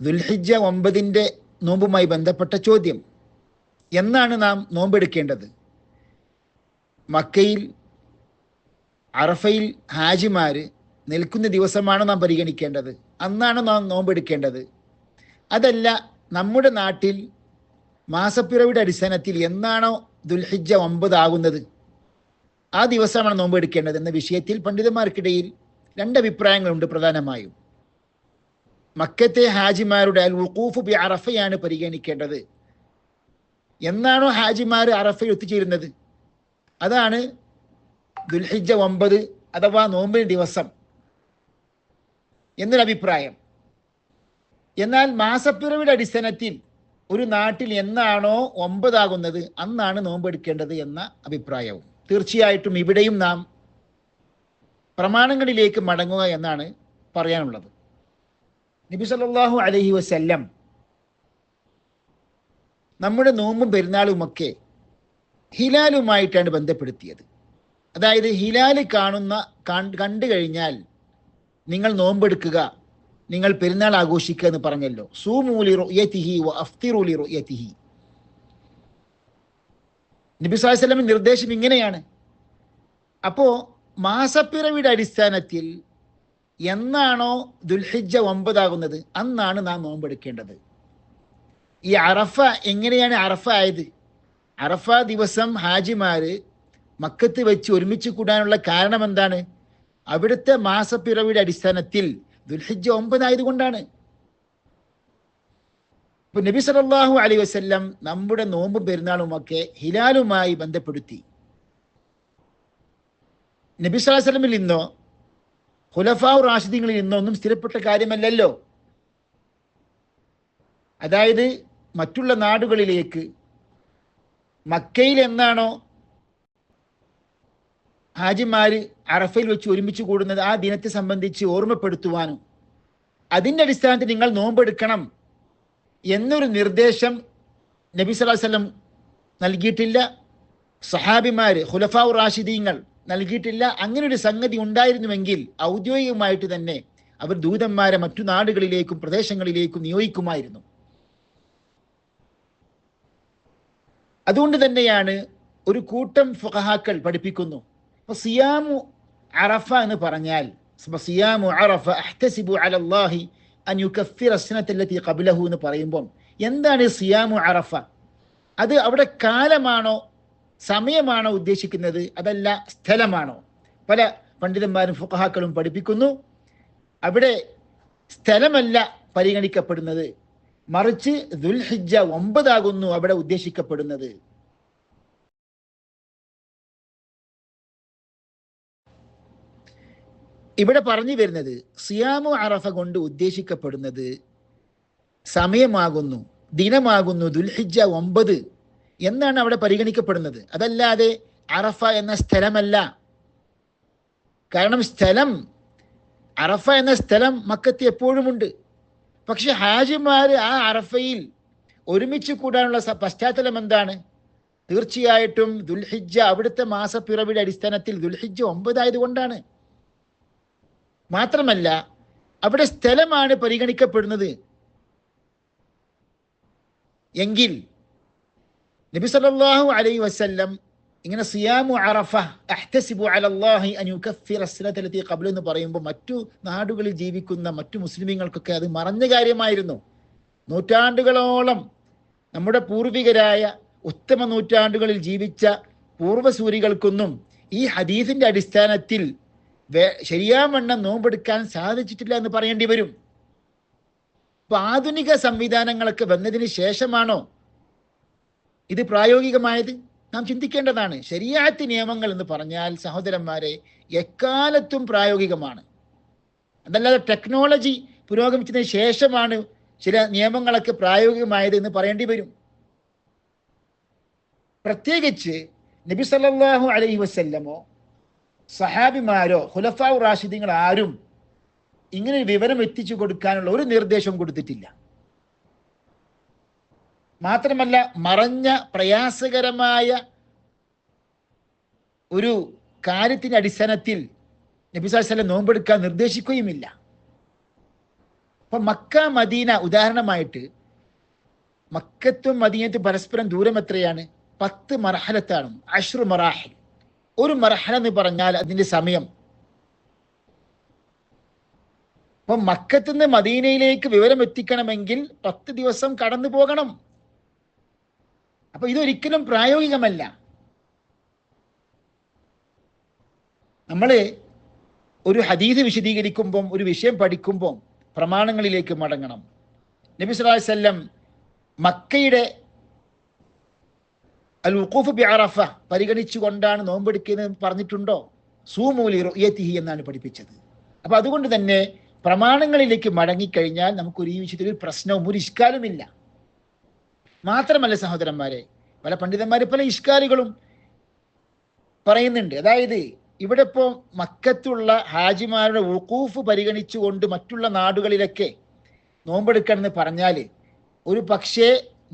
ദുൽഹിജ ഒമ്പതിന്റെ നോമ്പുമായി ബന്ധപ്പെട്ട ചോദ്യം. എന്നാണ് നാം നോമ്പെടുക്കേണ്ടത്? മക്കയിൽ അറഫയിൽ ഹാജിമാർ നിൽക്കുന്ന ദിവസമാണ് നാം പരിഗണിക്കേണ്ടത്. അന്നാണ് നാം നോമ്പെടുക്കേണ്ടത്. അതല്ല നമ്മുടെ നാട്ടിൽ മാസപ്പിറവിയുടെ അടിസ്ഥാനത്തിൽ എന്നാണോ ദുൽഹിജ ഒമ്പതാകുന്നത്? ആ ദിവസമാണ് നോമ്പെടുക്കേണ്ടത് എന്ന വിഷയത്തിൽ പണ്ഡിതന്മാർക്കിടയിൽ രണ്ടഭിപ്രായങ്ങളുണ്ട് പ്രധാനമായും. മക്കത്തെ ഹാജിമാരുടെ അൽ വുഖൂഫ് ബി അറഫയാണ് പരിഗണിക്കേണ്ടത്. എന്നാണോ ഹാജിമാർ അറഫയിൽ എത്തിച്ചേരുന്നത്? അതാണ് ദുൽഹിജ ഒമ്പത് അഥവാ നോമ്പിന് ദിവസം എന്നൊരു അഭിപ്രായം. എന്നാൽ മാസപ്പിറവിയുടെ അടിസ്ഥാനത്തിൽ ഒരു നാട്ടിൽ എന്നാണോ ഒമ്പതാകുന്നത് അന്നാണ് നോമ്പെടുക്കേണ്ടത് എന്ന അഭിപ്രായവും. തീർച്ചയായിട്ടും ഇവിടെയും നാം പ്രമാണങ്ങളിലേക്ക് മടങ്ങുക എന്നാണ് പറയാനുള്ളത്. നബി സല്ലാഹു അലഹി വസ്ല്ലം നമ്മുടെ നോമ്പും പെരുന്നാളുമൊക്കെ ഹിലാലുമായിട്ടാണ് ബന്ധപ്പെടുത്തിയത്. അതായത് ഹിലാൽ കാണുന്ന കണ്ടു കഴിഞ്ഞാൽ നിങ്ങൾ നോമ്പെടുക്കുക നിങ്ങൾ പെരുന്നാൾ ആഘോഷിക്കുക എന്ന് പറഞ്ഞല്ലോ. സൂമൂലി റുയത്തിഹി വ അഫ്തിറുലി നബി നബി സാഹുസ്ലമിന്റെ നിർദ്ദേശം ഇങ്ങനെയാണ്. അപ്പോ മാസപ്പിറവിയുടെ അടിസ്ഥാനത്തിൽ എന്നാണോ ദുൽഹിജ ഒമ്പതാകുന്നത്? അന്നാണ് നാം നോമ്പെടുക്കേണ്ടത്. ഈ അറഫ എങ്ങനെയാണ് അറഫ ആയത്? അറഫ ദിവസം ഹാജിമാര് മക്കത്ത് വെച്ച് ഒരുമിച്ച് കൂടാനുള്ള കാരണം എന്താണ്? അവിടുത്തെ മാസപ്പിറവിയുടെ അടിസ്ഥാനത്തിൽ ദുൽഹിജ ഒമ്പതായതുകൊണ്ടാണ്. ഇപ്പൊ നബി സല്ലല്ലാഹു അലൈഹി വസല്ലം നമ്മുടെ നോമ്പ് പെരുന്നാളുമൊക്കെ ഹിലാലുമായി ബന്ധപ്പെടുത്തി. നബി സ്വല്ലല്ലാഹു അലൈഹി നിന്നോ ഖുലഫാവ് റാഷിദീങ്ങളിൽ നിന്നൊന്നും സ്ഥിരപ്പെട്ട കാര്യമല്ലല്ലോ. അതായത് മറ്റുള്ള നാടുകളിലേക്ക് മക്കയിൽ എന്നാണോ ഹാജിമാര് അറഫയിൽ വെച്ച് ഒരുമിച്ച് കൂടുന്നത് ആ ദിനത്തെ സംബന്ധിച്ച് ഓർമ്മപ്പെടുത്തുവാനും അതിന്റെ അടിസ്ഥാനത്തിൽ നിങ്ങൾ നോമ്പെടുക്കണം എന്നൊരു നിർദ്ദേശം നബി വസല്ലം നൽകിയിട്ടില്ല. സഹാബിമാര് ഹുലഫാവ് റാഷിദീങ്ങൾ നൽകിയിട്ടില്ല. അങ്ങനെ ഒരു സംഗതി ഉണ്ടായിരുന്നുവെങ്കിൽ ഔദ്യോഗികമായിട്ട് തന്നെ അവർ ദൂതന്മാരെ മറ്റു നാടുകളിലേക്കും പ്രദേശങ്ങളിലേക്കും നിയോഗിക്കുമായിരുന്നു. അതുകൊണ്ട് തന്നെയാണ് ഒരു കൂട്ടം ഫുഖഹാക്കൾ പഠിപ്പിക്കുന്നു. അപ്പൊ സിയാമു അറഫ എന്ന് പറഞ്ഞാൽ സിയാമു അറഫ അഹ്തസിബു അലല്ലാഹി അൻ ഖബ്ലഹു എന്ന് പറയുമ്പോൾ എന്താണ് സിയാമു അറഫ? അത് അവിടെ കാലമാണോ സമയമാണോ ഉദ്ദേശിക്കുന്നത്? അതല്ല സ്ഥലമാണോ? പല പണ്ഡിതന്മാരും ഫുഖഹാക്കളും പഠിപ്പിക്കുന്നു. അവിടെ സ്ഥലമല്ല പരിഗണിക്കപ്പെടുന്നത്. മറിച്ച് ദുൽഹിജ ഒമ്പതാകുന്നു അവിടെ ഉദ്ദേശിക്കപ്പെടുന്നത്. ഇവിടെ പറഞ്ഞു വരുന്നത് സിയാമു അറഫ കൊണ്ട് ഉദ്ദേശിക്കപ്പെടുന്നത് സമയമാകുന്നു ദിനമാകുന്നു ദുൽഹിജ ഒമ്പത്. എന്നാണ് അവിടെ പരിഗണിക്കപ്പെടുന്നത്. അതല്ലാതെ അറഫ എന്ന സ്ഥലമല്ല. കാരണം സ്ഥലം അറഫ എന്ന സ്ഥലം മക്കത്ത് എപ്പോഴുമുണ്ട്. പക്ഷെ ഹാജിമാർ ആ അറഫയിൽ ഒരുമിച്ച് കൂടാനുള്ള പശ്ചാത്തലം എന്താണ്? തീർച്ചയായിട്ടും ദുൽഹിജ അവിടുത്തെ മാസപ്പിറവിയുടെ അടിസ്ഥാനത്തിൽ ദുൽഹിജ ഒമ്പതായത് കൊണ്ടാണ്. മാത്രമല്ല അവിടെ സ്ഥലമാണ് പരിഗണിക്കപ്പെടുന്നത്. എങ്കിൽ നബി സല്ലല്ലാഹു അലൈ വസല്ലം ഇങ്ങനെ സിയാമു അറഫ അഹ്തസിബു അലല്ലാഹി അൻ യുകഫിറ അസ്നതലതി ഖബ്ല എന്ന് പറയുമ്പോൾ മറ്റു നാടുകളിൽ ജീവിക്കുന്ന മറ്റു മുസ്ലിമീങ്ങൾക്കൊക്കെ അത് മറഞ്ഞ കാര്യമായിരുന്നു. നൂറ്റാണ്ടുകളോളം നമ്മുടെ പൂർവികരായ ഉത്തമ നൂറ്റാണ്ടുകളിൽ ജീവിച്ച പൂർവസൂരികൾക്കൊന്നും ഈ ഹദീസിന്റെ അടിസ്ഥാനത്തിൽ ശരിയാവണ്ണം നോമ്പെടുക്കാൻ സാധിച്ചിട്ടില്ല എന്ന് പറയേണ്ടി വരും. ആധുനിക സംവിധാനങ്ങളൊക്കെ വന്നതിന് ശേഷമാണോ ഇത് പ്രായോഗികമായത് നാം ചിന്തിക്കേണ്ടതാണ്. ശരിയാത്ത നിയമങ്ങൾ എന്ന് പറഞ്ഞാൽ സഹോദരന്മാരെ എക്കാലത്തും പ്രായോഗികമാണ്. അതല്ലാതെ ടെക്നോളജി പുരോഗമിച്ചതിന് ശേഷമാണ് ചില നിയമങ്ങളൊക്കെ പ്രായോഗികമായത് എന്ന് പറയേണ്ടി വരും. പ്രത്യേകിച്ച് നബി സല്ലല്ലാഹു അലൈഹി വസല്ലമോ സഹാബിമാരോ ഹുലഫാവ് റാഷിദീങ്ങൾ ആരും ഇങ്ങനെ വിവരം എത്തിച്ചു കൊടുക്കാനുള്ള ഒരു നിർദ്ദേശവും കൊടുത്തിട്ടില്ല. മാത്രമല്ല മറഞ്ഞ പ്രയാസകരമായ ഒരു കാര്യത്തിന്റെ അടിസ്ഥാനത്തിൽ നബി സാഹസല്ലം നോമ്പെടുക്കാൻ നിർദ്ദേശിക്കുകയുമില്ല. അപ്പൊ മക്ക മദീന ഉദാഹരണമായിട്ട് മക്കത്തും മദീനത്തും പരസ്പരം ദൂരം എത്രയാണ്? പത്ത് മർഹലത്താണ്. അഷ്റു മറാഹിൽ. ഒരു മർഹല എന്ന് പറഞ്ഞാൽ അതിന്റെ സമയം. അപ്പൊ മക്കത്തുനിന്ന് മദീനയിലേക്ക് വിവരം എത്തിക്കണമെങ്കിൽ പത്ത് ദിവസം കടന്നു പോകണം അപ്പൊ ഇതൊരിക്കലും പ്രായോഗികമല്ല. നമ്മൾ ഒരു ഹദീസ് വിശദീകരിക്കുമ്പം ഒരു വിഷയം പഠിക്കുമ്പം പ്രമാണങ്ങളിലേക്ക് മടങ്ങണം. നബി വസല്ലം മക്കയുടെ അൽ ഉഖൂഫ് ബി അറഫ പരിഗണിച്ചുകൊണ്ടാണ് നോമ്പെടുക്കുന്നത് പറഞ്ഞിട്ടുണ്ടോ? സൂമൂലി റൊയ്യത്തിഹി എന്നാണ് പഠിപ്പിച്ചത്. അപ്പൊ അതുകൊണ്ട് തന്നെ പ്രമാണങ്ങളിലേക്ക് മടങ്ങിക്കഴിഞ്ഞാൽ നമുക്കൊരു ഈ വിഷയത്തിൽ ഒരു പ്രശ്നവും ഒരു ഇഷ്കാലുമില്ല. മാത്രമല്ല സഹോദരന്മാരെ പല പണ്ഡിതന്മാർ പല ഇഷ്കാലുകളും പറയുന്നുണ്ട്. അതായത് ഇവിടെ ഇപ്പോൾ മക്കത്തുള്ള ഹാജിമാരുടെ വുക്കൂഫ് പരിഗണിച്ചുകൊണ്ട് മറ്റുള്ള നാടുകളിലൊക്കെ നോമ്പെടുക്കണമെന്ന് പറഞ്ഞാൽ ഒരു പക്ഷേ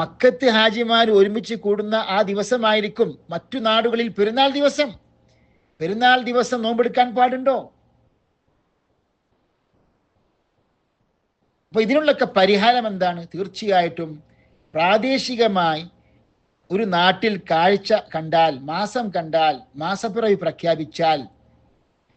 മക്കത്ത് ഹാജിമാർ ഒരുമിച്ച് കൂടുന്ന ആ ദിവസമായിരിക്കും മറ്റു നാടുകളിൽ പെരുന്നാൾ ദിവസം. പെരുന്നാൾ ദിവസം നോമ്പെടുക്കാൻ പാടുണ്ടോ? അപ്പൊ ഇതിനുള്ളൊക്കെ പരിഹാരം എന്താണ്? തീർച്ചയായിട്ടും പ്രാദേശികമായി ഒരു നാട്ടിൽ കാഴ്ച കണ്ടാൽ മാസം കണ്ടാൽ മാസപ്പിറവി പ്രഖ്യാപിച്ചാൽ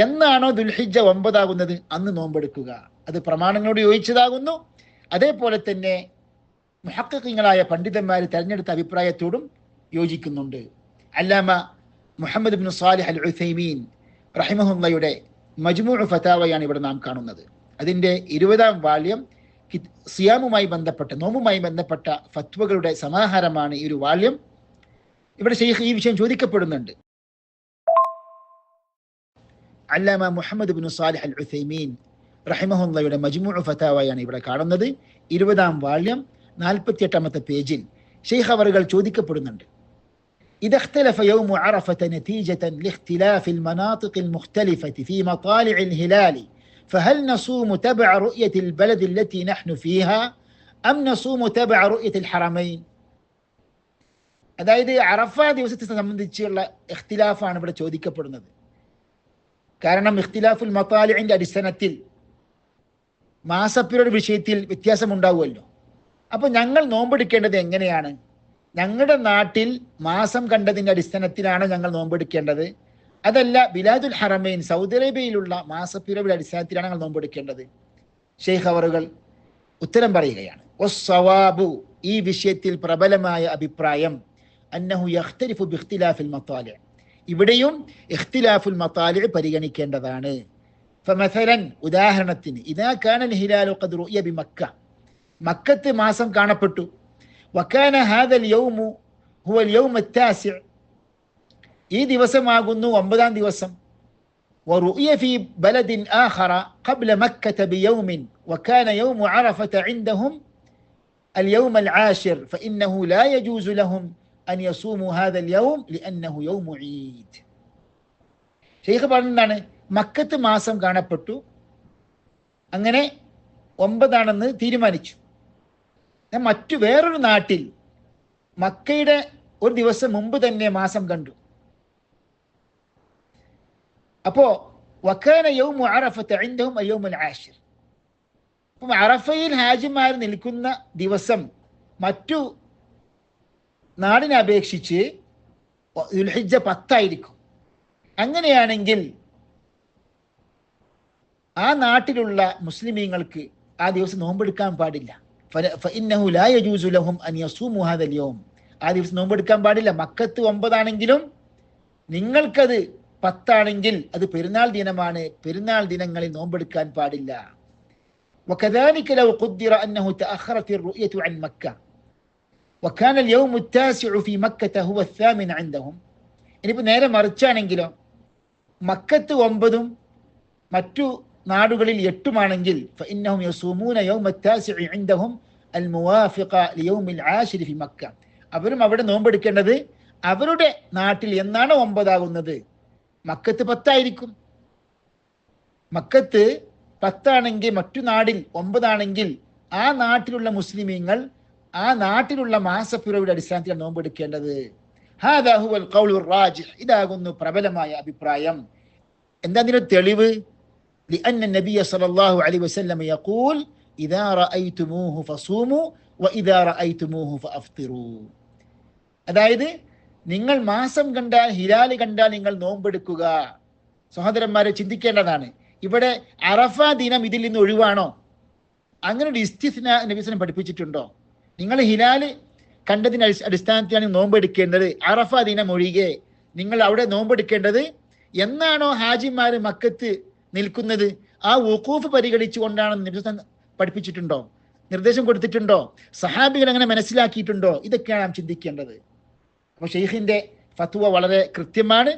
എന്നാണോ ദുൽഹിജ ഒമ്പതാകുന്നത്? അന്ന് നോമ്പെടുക്കുക. അത് പ്രമാണങ്ങളോട് യോജിച്ചതാകുന്നു. അതേപോലെ തന്നെ മുഹക്കങ്ങളായ പണ്ഡിതന്മാർ തെരഞ്ഞെടുത്ത അഭിപ്രായത്തോടും യോജിക്കുന്നുണ്ട്. അല്ലാമ Muhammad bin Salih al Uthaymeen റഹിമഹുല്ലയുടെ മജ്മൂർ ഫതാവയാണ് ഇവിടെ നാം കാണുന്നത്. അതിന്റെ ഇരുപതാം വാള്യം സിയാമുമായി ബന്ധപ്പെട്ട നോമ്പുമായി ബന്ധപ്പെട്ട ഫത്വകളുടെ സമാഹാരമാണ് ഈ ഒരു വാള്യം ഇവിടെ ഷെയ്ഖ് ഈ വിഷയം ചോദിക്കപ്പെടുന്നുണ്ട് അല്ലാമ Muhammad bin Salih al Uthaymeen റഹിമഹുല്ലയുടെ മജ്മൂ ഫതാവയാണ് ഇവിടെ കാണുന്നത് ഇരുപതാം വാള്യം നാൽപ്പത്തിയെട്ടാമത്തെ പേജിൽ ഷെയ്ഖ് അവറുകൾ ചോദിക്കപ്പെടുന്നുണ്ട് إذا اختلف يوم عرفة نتيجة لاختلاف المناطق المختلفة في مطالع الهلال فهل نصوم تبع رؤية البلد التي نحن فيها أم نصوم تبع رؤية الحرمين അതായത് അറഫ ദിവസത്തെ സംബന്ധിച്ചുള്ള ഇഖ്തിലാഫാണ് ഇവിടെ ചോദിക്കപ്പെടുന്നത് കാരണം ഇഖ്തിലാഫുൽ മത്താലിന്റെ അടിസ്ഥാനത്തിൽ മാസപ്പിരുടെ വിഷയത്തിൽ വ്യത്യാസമുണ്ടാവുമല്ലോ അപ്പൊ ഞങ്ങൾ നോമ്പെടുക്കേണ്ടത് എങ്ങനെയാണ് ഞങ്ങളുടെ നാട്ടിൽ മാസം കണ്ടതിന്റെ അടിസ്ഥാനത്തിലാണ് ഞങ്ങൾ നോമ്പെടുക്കേണ്ടത് അതല്ല ബിലാദുൽ ഹറമൈൻ സൗദി അറേബ്യയിലുള്ള മാസപ്പിരവിയുടെ അടിസ്ഥാനത്തിലാണ് ഞങ്ങൾ നോമ്പെടുക്കേണ്ടത് ഷെയ്ഖ് അവറുകൾ ഉത്തരം പറയുകയാണ്. ഒസ്സവാബു ഈ വിഷയത്തിൽ പ്രബലമായ അഭിപ്രായം അന്നഹു യഖ്തലിഫു ബിഖ്തിലാഫിൽ മത്താലി. ഇവിടെയും ഇഖ്തിലാഫുൽ മത്താലി പരിഗണിക്കേണ്ടതാണ്. ഫമസലൻ ഉദാഹരണത്തിന് ഇതാ കാനൽ ഹിലാലു ഖദ് റുയ ബി മക്ക മക്കത്ത് മാസം കാണപ്പെട്ടു. വക്കാന ഹാദൽ യൗമു ഹുവൽ യൗമു അത്താസിഉ ഈ ദിവസമാകുന്നു ഒമ്പതാം ദിവസം ورؤي في بلد آخر قبل مكة بيوم وكان يوم عرفة عندهم اليوم العاشر فإنه لا يجوز لهم أن يصوموا هذا اليوم لأنه يوم عيد ഷെയ്ഖ് പറഞ്ഞതാണ് മക്കത്ത് മാസം കാണപ്പെട്ടു അങ്ങനെ ഒമ്പതാണെന്ന് തീരുമാനിച്ചു മറ്റു വേറൊരു നാട്ടിൽ മക്കയുടെ ഒരു ദിവസം മുമ്പ് തന്നെ മാസം കണ്ടു അപ്പോ വക്കാന യൗമു അറഫത്ത് അഴിന്തവും അയ്യോമുൽ ആഷിർ അപ്പം അറഫയിൽ ഹാജിമാർ നിൽക്കുന്ന ദിവസം മറ്റു നാടിനെ അപേക്ഷിച്ച് ദുൽഹിജ പത്തായിരിക്കും. അങ്ങനെയാണെങ്കിൽ ആ നാട്ടിലുള്ള മുസ്ലിമീങ്ങൾക്ക് ആ ദിവസം നോമ്പെടുക്കാൻ പാടില്ല. ആ ദിവസം നോമ്പെടുക്കാൻ പാടില്ല. മക്കത്ത് ഒമ്പതാണെങ്കിലും നിങ്ങൾക്കത് പത്താണെങ്കിൽ അത് പെരുന്നാൾ ദിനമാണ് പെരുന്നാൾ ദിനങ്ങളിൽ നോമ്പെടുക്കാൻ പാടില്ല وكذلك لو قدر أنه تأخرت الرؤية عن مكة وكان اليوم التاسع في مكة هو الثامن عندهم ഇനിയിപ്പോൾ നേരെ മറിച്ചാണെങ്കിലോ മക്കത്ത് ഒമ്പതും മറ്റു നാടുകളിൽ എട്ടുമാണെങ്കിൽ فإنهم يصومون يوم التاسع عندهم الموافق ليوم العاشر في مكة അവരും അവിടെ നോമ്പെടുക്കേണ്ടത് അവരുടെ നാട്ടിൽ എന്നാണ് ഒമ്പതാകുന്നത് മക്കത്ത് പത്തായിരിക്കും മക്കത്ത് പത്താണെങ്കിൽ മറ്റു നാടിൽ ഒമ്പതാണെങ്കിൽ ആ നാട്ടിലുള്ള മുസ്ലിമീങ്ങൾ ആ നാട്ടിലുള്ള മാസപ്പിറവിയുടെ അടിസ്ഥാനത്തിൽ നോമ്പെടുക്കേണ്ടത് ഹാദാ ഹുവൽ ഖൗലുർ റാജിഹ് ഇതാകുന്നു പ്രബലമായ അഭിപ്രായം എന്താ അതിന് തെളിവ് لأن النبي صلى الله عليه وسلم يقول ഇദാ റഅയ്തുമൂഹു ഫസൂമു വ ഇദാ റഅയ്തുമൂഹു ഫഅഫ്തിറൂ അതായത് നിങ്ങൾ മാസം കണ്ടാൽ ഹിലാൽ കണ്ടാൽ നിങ്ങൾ നോമ്പെടുക്കുക. സഹോദരന്മാരെ ചിന്തിക്കേണ്ടതാണ്. ഇവിടെ അറഫ ദിനം ഇതിൽ നിന്ന് ഒഴിവാണോ? അങ്ങനെ ഒരു ഇസ്തിസ്ന നബീസനം പഠിപ്പിച്ചിട്ടുണ്ടോ? നിങ്ങൾ ഹിലാൽ കണ്ടതിന് അടിസ്ഥ- അടിസ്ഥാനത്തിലാണ് നോമ്പെടുക്കേണ്ടത്. അറഫ ദിനം ഒഴികെ നിങ്ങൾ അവിടെ നോമ്പെടുക്കേണ്ടത് എന്നാണോ ഹാജിമാർ മക്കത്ത് നിൽക്കുന്നത്? ആ വഖൂഫ് പരിഗണിച്ചുകൊണ്ടാണ് നബിസൻ പഠിപ്പിച്ചിട്ടുണ്ടോ? നിർദ്ദേശം കൊടുത്തിട്ടുണ്ടോ? സഹാബികൾ അങ്ങനെ മനസ്സിലാക്കിയിട്ടുണ്ടോ? ഇതൊക്കെയാണ് നാം ചിന്തിക്കേണ്ടത്. അപ്പോൾ ഷെയ്ഖിന്റെ ഫത്വ വളരെ കൃത്യമാണ്.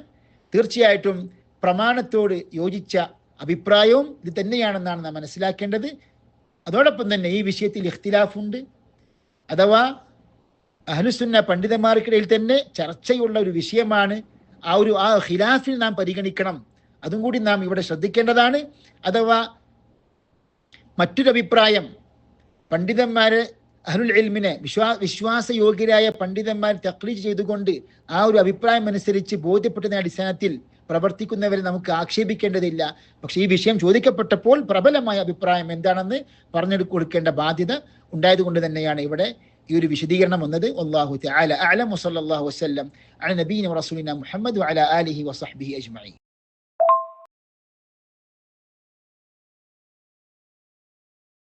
തീർച്ചയായിട്ടും പ്രമാണത്തോട് യോജിച്ച അഭിപ്രായവും ഇത് തന്നെയാണെന്നാണ് നാം മനസ്സിലാക്കേണ്ടത്. അതോടൊപ്പം തന്നെ ഈ വിഷയത്തിൽ ഇഖ്തിലാഫുണ്ട്. അഥവാ അഹ്ലുസുന്ന പണ്ഡിതന്മാർക്കിടയിൽ തന്നെ ചർച്ചയുള്ള ഒരു വിഷയമാണ്. ആ ഒരു ആ ഖിലാഫിൽ നാം പരിഗണിക്കണം. അതും കൂടി നാം ഇവിടെ ശ്രദ്ധിക്കേണ്ടതാണ്. അഥവാ മറ്റൊരു അഭിപ്രായം പണ്ഡിതന്മാര് അഹ്ലുൽ ഇൽമിനെ വിശ്വാ വിശ്വാസയോഗ്യരായ പണ്ഡിതന്മാർ തക്ലീജ് ചെയ്തുകൊണ്ട് ആ ഒരു അഭിപ്രായം അനുസരിച്ച് ബോധ്യപ്പെട്ടതിന്റെ അടിസ്ഥാനത്തിൽ പ്രവർത്തിക്കുന്നവരെ നമുക്ക് ആക്ഷേപിക്കേണ്ടതില്ല. പക്ഷെ ഈ വിഷയം ചോദിക്കപ്പെട്ടപ്പോൾ പ്രബലമായ അഭിപ്രായം എന്താണെന്ന് പറഞ്ഞു കൊടുക്കേണ്ട ബാധ്യത ഉണ്ടായതുകൊണ്ട് തന്നെയാണ് ഇവിടെ ഈ ഒരു വിശദീകരണം വന്നത്. അള്ളാഹു തആല അഅലം വസ്ലം അല നബീന റസൂലിന മുഹമ്മദ് അല ആലിഹി വസഹ്ബിഹി അജ്മഈൻ.